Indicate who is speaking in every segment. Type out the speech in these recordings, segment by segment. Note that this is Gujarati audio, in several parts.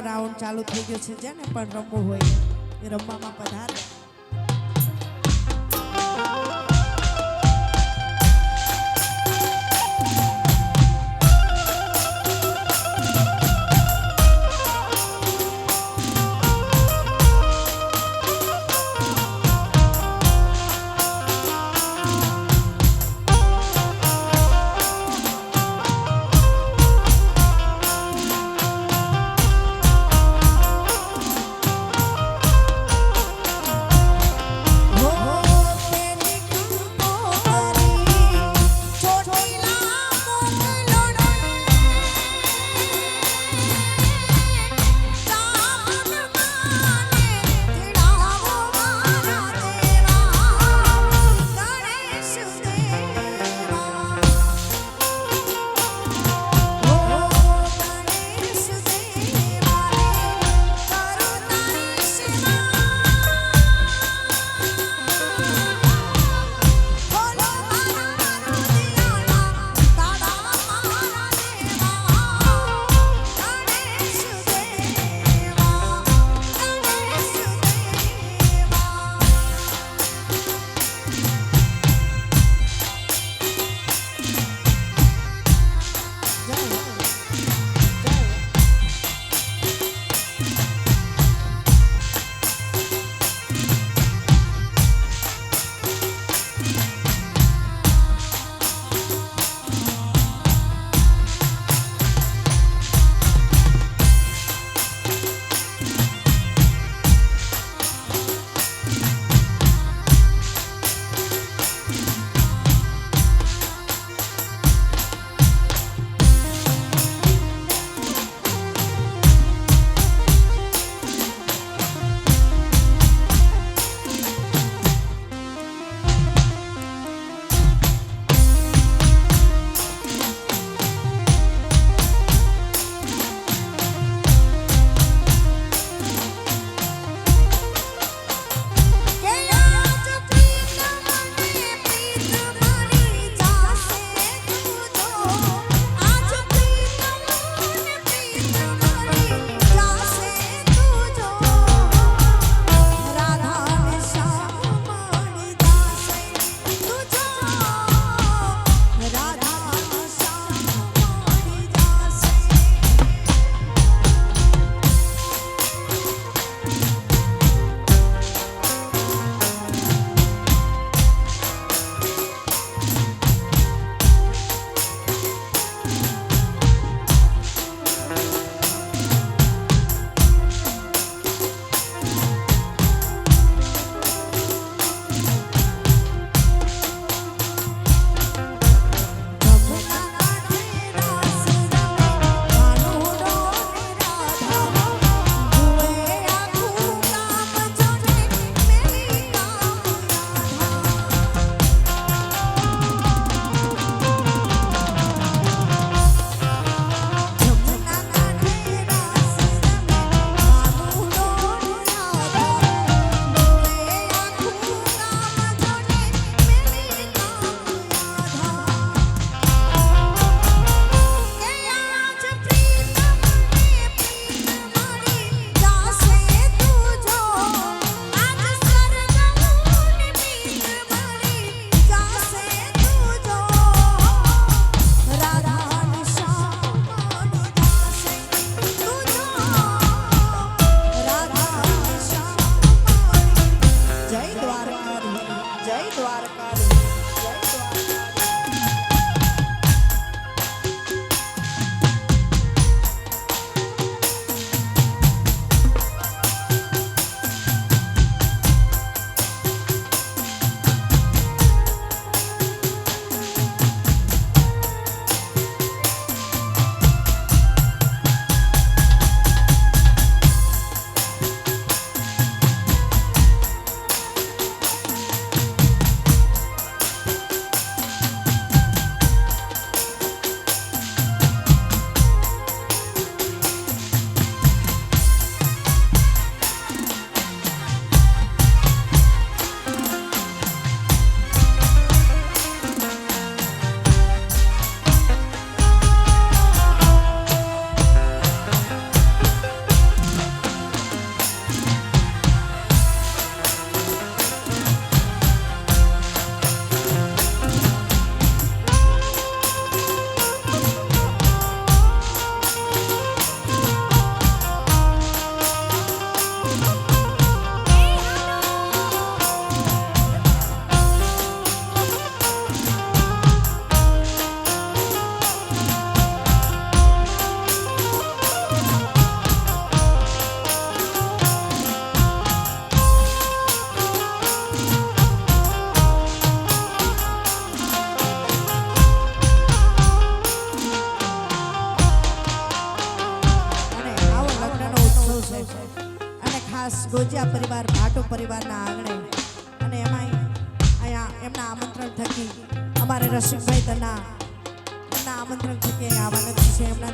Speaker 1: રાઉન્ડ ચાલુ થઈ ગયો છે જેને પણ રમવું હોય એ રમવામાં પધારે.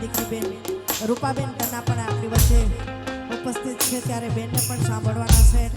Speaker 1: વિકીબેન રૂપાબેન કન્ના પણ આપણી વચ્ચે ઉપસ્થિત છે ત્યારે બેનને પણ સાંભળવાના છે.